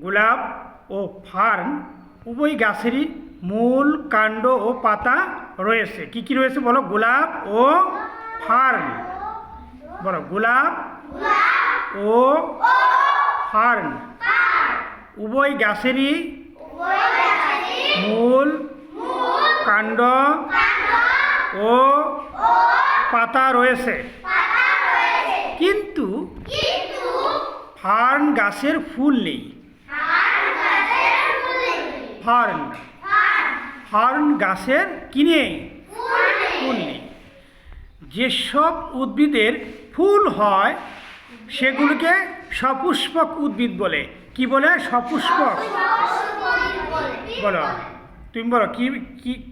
গোলাপ ও ফার্ন উভয় গাছেরই মূল কাণ্ড ও পাতা রয়েছে। কি কি রয়েছে বলো? গোলাপ ও ফার্ন। বলো, গোলাপ ও ফার্ন। উভয় গাছেরই মূল কাণ্ড ও পাতা রয়েছে। কিন্তু ফার্ন গাছের ফুল নেই। ফার্ন। ফার্ন গাছের কি নেই ফুল নেই। যেসব উদ্ভিদের ফুল হয়, সেগুলোকে সপুষ্পক উদ্ভিদ বলে। কি বলে? সপুষ্পক। বলো। তুমি বলো কি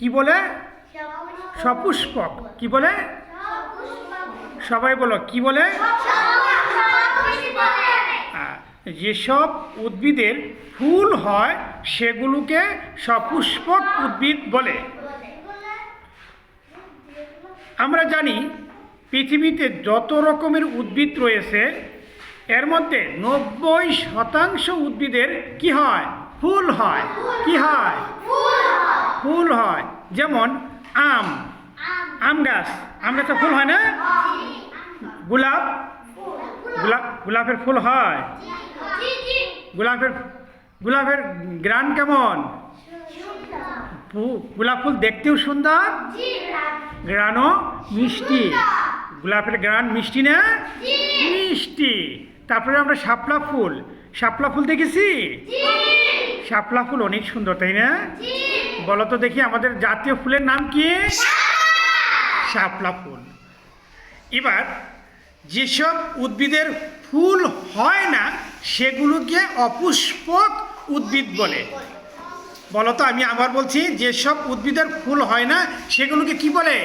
কি বলে? সপুষ্পক। কি বলে? সবাই বলো, কি বলে? যেসব উদ্ভিদের ফুল হয় সেগুলোকে সপুষ্পক উদ্ভিদ বলে। আমরা জানি পৃথিবীতে যত রকমের উদ্ভিদ রয়েছে এর মধ্যে নব্বই শতাংশ উদ্ভিদের কি হয়? ফুল হয়। কি হয়? ফুল হয়। যেমন আম। আম গাছ। আম গাছে ফুল হয় না? গোলাপ। গোলাপ গোলাপের ফুল হয়। গোলাপের গোলাপের গ্রান কেমন? গোলাপ ফুল দেখতেও সুন্দর? গ্রানও মিষ্টি। গোলাপের গ্রান মিষ্টি না? মিষ্টি। তারপরে আমরা শাপলা ফুল। শাপলা ফুল দেখেছি? শাপলা ফুল অনেক সুন্দর তাই না? বলো তো দেখি আমাদের জাতীয় ফুলের নাম কি? শাপলা ফুল। এবার যেসব উদ্ভিদের ফুল হয় না, সেগুলোকে অপুষ্পক উদ্ভিদ বলে। বলো তো আমি আবার বলছি, যেসব উদ্ভিদের ফুল হয় না, সেগুলোকে কি বলে?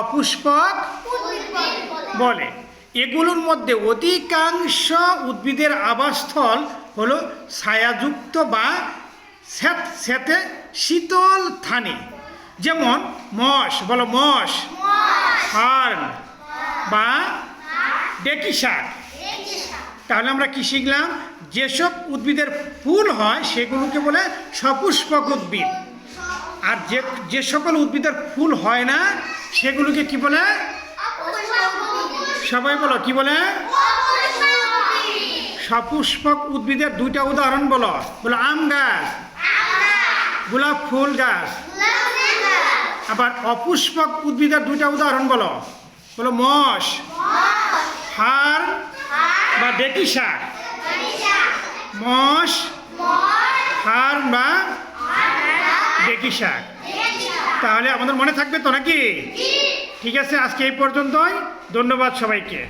অপুষ্পক বলে। এগুলোর মধ্যে অধিকাংশ উদ্ভিদের আবাসস্থল হলো ছায়াযুক্ত বা স্যাত স্যাতে শীতল থানে। যেমন মশ, বলো মশ, হার্ন। বা ডেকি শাক তাহলে আমরা কি শিখলাম? যেসব উদ্ভিদের ফুল হয় সেগুলোকে বলে সপুষ্পক উদ্ভিদ। আর যে যে সকল উদ্ভিদের ফুল হয় না, সেগুলোকে কি বলে? সবাই বলো, কি বলে? সপুষ্পক উদ্ভিদের দুইটা উদাহরণ বলো। বলো আম গাছ, গোলাপ ফুল গাছ। আবার অপুষ্পক উদ্ভিদের দুইটা উদাহরণ বলো। বলো মশ হার বা ডেটি শাক মশ হার বা ডেটি শাক তাহলে আমাদের মনে থাকবে তো নাকি? ঠিক আছে, আজকে এই পর্যন্তই। ধন্যবাদ সবাইকে।